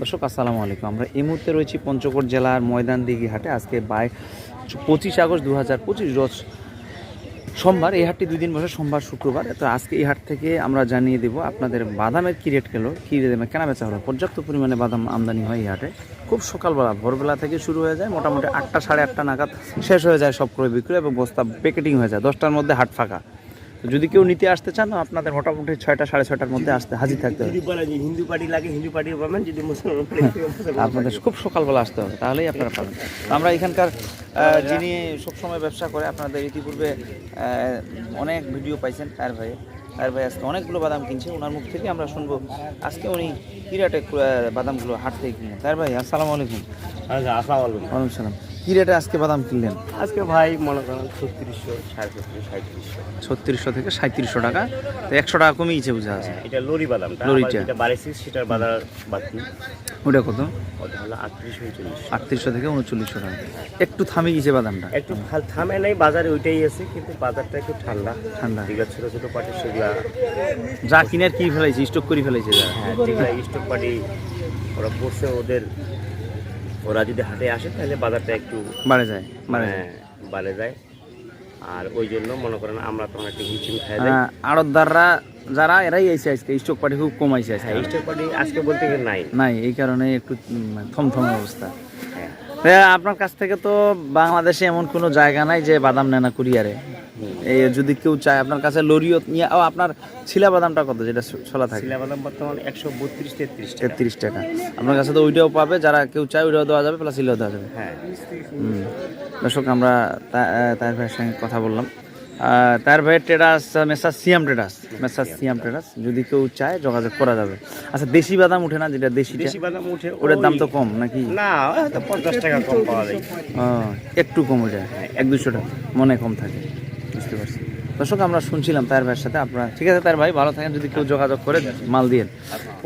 দর্শক, আসসালামু আলাইকুম। আমরা এই মুহূর্তে রয়েছি পঞ্চগড় জেলার ময়দান দিঘি হাটে। আজকে বাই পঁচিশ আগস্ট দু হাজার পঁচিশ, রোজ সোমবার। এই হাটটি দুই দিন বসে, সোমবার, শুক্রবার। তো আজকে এই হাট থেকে আমরা জানিয়ে দেব আপনাদের বাদামের কী রেট গেলো কী রেটে কেনা বেচা হলো। পর্যাপ্ত পরিমাণে বাদাম আমদানি হয় এই হাটে। খুব সকালবেলা, ভোরবেলা থেকে শুরু হয়ে যায়, মোটামুটি আটটা সাড়ে আটটা নাগাদ শেষ হয়ে যায় সব ক্রয় বিক্রয় এবং বস্তা প্যাকেটিং হয়ে যায়। দশটার মধ্যে হাট ফাঁকা। যদি কেউ নিতে আসতে চান আপনাদের মোটামুটি ছয়টা সাড়ে ছয়টার মধ্যে আসতে হাজির থাকতে হবে। হিন্দু পার্টি লাগে হিন্দু পার্টি পাবেন যদি মুসলমান আপনাদের খুব সকালবেলা আসতে হবে তাহলেই আপনারা পাবেন। আমরা এখানকার যিনি সবসময় ব্যবসা করে আপনাদের ইতিপূর্বে অনেক ভিডিও পাইছেন তার ভাই তার ভাই আজকে অনেকগুলো বাদাম কিনছে ওনার মুখ থেকে আমরা শুনব আজকে উনি কি রেটে আহ, বাদামগুলো হাট থেকে কিনলেন তার ভাই আসসালামু আলাইকুম। আসসালামু আলাইকুম। সালাম। কি রেটে আজকে বাদাম কিনলেন? আজকে ভাই মনে করেন ছত্রিশশো সাড়ে সাঁত্রিশশো ছত্রিশশো থেকে সাঁত্রিশশো টাকা। তো একশো টাকা কমিয়েছে বুঝা আছে এটা লরি বাদামটা লরিটা। যেটা বাড়িছি সেটার বাজার বাকি ওটা কত? ওটা হলো আটত্রিশ উনচল্লিশ। আটত্রিশশো থেকে উনচল্লিশশো টাকা। একটু থামে গেছে বাদামটা। একটু থামে নাই বাজারে ওইটাই আছে কিন্তু বাজারটা একটু ঠান্ডা। ঠান্ডা। যেগুলো ছোটো ছোটো পার্টি সেগুলা। যা কিনার কি ফেলাইছে স্টক করে ফেলাইছে যারা হ্যাঁ যেগুলা স্টক পার্টি ওরা পড়ছে ওদের ওরা যদি হাটে আসে তাহলে বাজারটা একটু বাড়ে যায় মানে যায়। হ্যাঁ, বাড়ে যায়। আর ওই জন্য মনে করেন আমরা তখন একটা হিমচিম খাই যাই আড়তদাররা যারা এরাই আইসে আজকে স্টক পার্টি খুব কম আইসে আজকে। হ্যাঁ স্টক পার্টি আজকে বলতে গেলে নাই। নাই এই কারণে একটু থমথম অবস্থা। হ্যাঁ তা আপনার কাছ থেকে তো বাংলাদেশে এমন কোনো জায়গা নাই যে বাদাম নেয় না কুরিয়ারে। এই যদি কেউ চায় আপনার কাছে লরিও নিয়ে আপনার ছিলা বাদামটা কত? যেটা ছোলা থাকে। ছিলা বাদাম বর্তমান একশো বত্রিশ তেত্রিশ টাকা। তেত্রিশ টাকা। আপনার কাছে তো ওইটাও পাবে যারা কেউ চায় ওইটাও দেওয়া যাবে প্লাস ছিলাও দেওয়া যাবে। হ্যাঁ। দর্শক আমরা তা- তার ভাইয়ের সঙ্গে কথা বললাম। তার ভাইয়ের traders messrs Siam traders messrs Siam traders যদি কেউ চায় যোগাযোগ করা যাবে। আচ্ছা দেশি বাদাম উঠে না যেটা দেশি দেশি বাদাম উঠে ওটার দাম তো কম নাকি? না পঞ্চাশ টাকা কম পাওয়া যায়। একটু কম যায় এক দুশো টাকা মনে কম থাকে বুঝতে পারছি। দর্শক আমরা শুনছিলাম তার ভাইয়ের সাথে আপনারা ঠিক আছে তার ভাই ভালো থাকেন যদি কেউ যোগাযোগ করে মাল দিয়ে।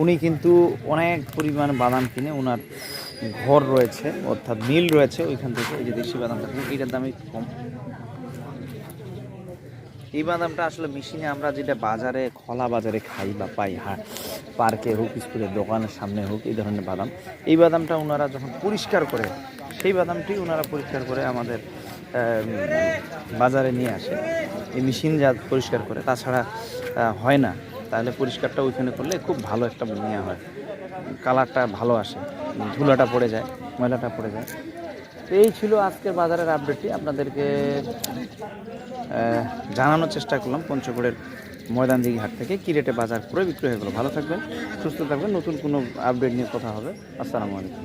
উনি কিন্তু অনেক পরিমাণ বাদাম কিনে ওনার ঘর রয়েছে অর্থাৎ মিল রয়েছে ওইখান থেকে এই যে দেশি বাদামটা কিনে এইটার দামই কম। এই বাদামটা আসলে মেশিনে আমরা যেটা বাজারে, খোলা বাজারে খাই বা পাই হ্যাঁ পার্কে হোক, স্কুলের দোকানের সামনে হোক, এই ধরনের বাদাম। এই বাদামটা ওনারা যখন পরিষ্কার করে, সেই বাদামটি ওনারা পরিষ্কার করে আমাদের বাজারে নিয়ে আসে। এই মেশিন যা পরিষ্কার করে, তাছাড়া হয় না। তাহলে পরিষ্কারটা ওইখানে করলে খুব ভালো একটা নিয়ে হয়। কালারটা ভালো আসে, ধুলাটা পড়ে যায়, ময়লাটা পড়ে যায়। তো এই ছিল আজকের বাজারের আপডেটটি আপনাদেরকে জানানোর চেষ্টা করলাম পঞ্চগড়ের ময়দান দিঘি হাট থেকে কী রেটে বাজার করে বিক্রয় হয়ে গেলো। ভালো থাকবেন, সুস্থ থাকবেন। নতুন কোনো আপডেট নিয়ে কথা হবে। আসসালামু আলাইকুম।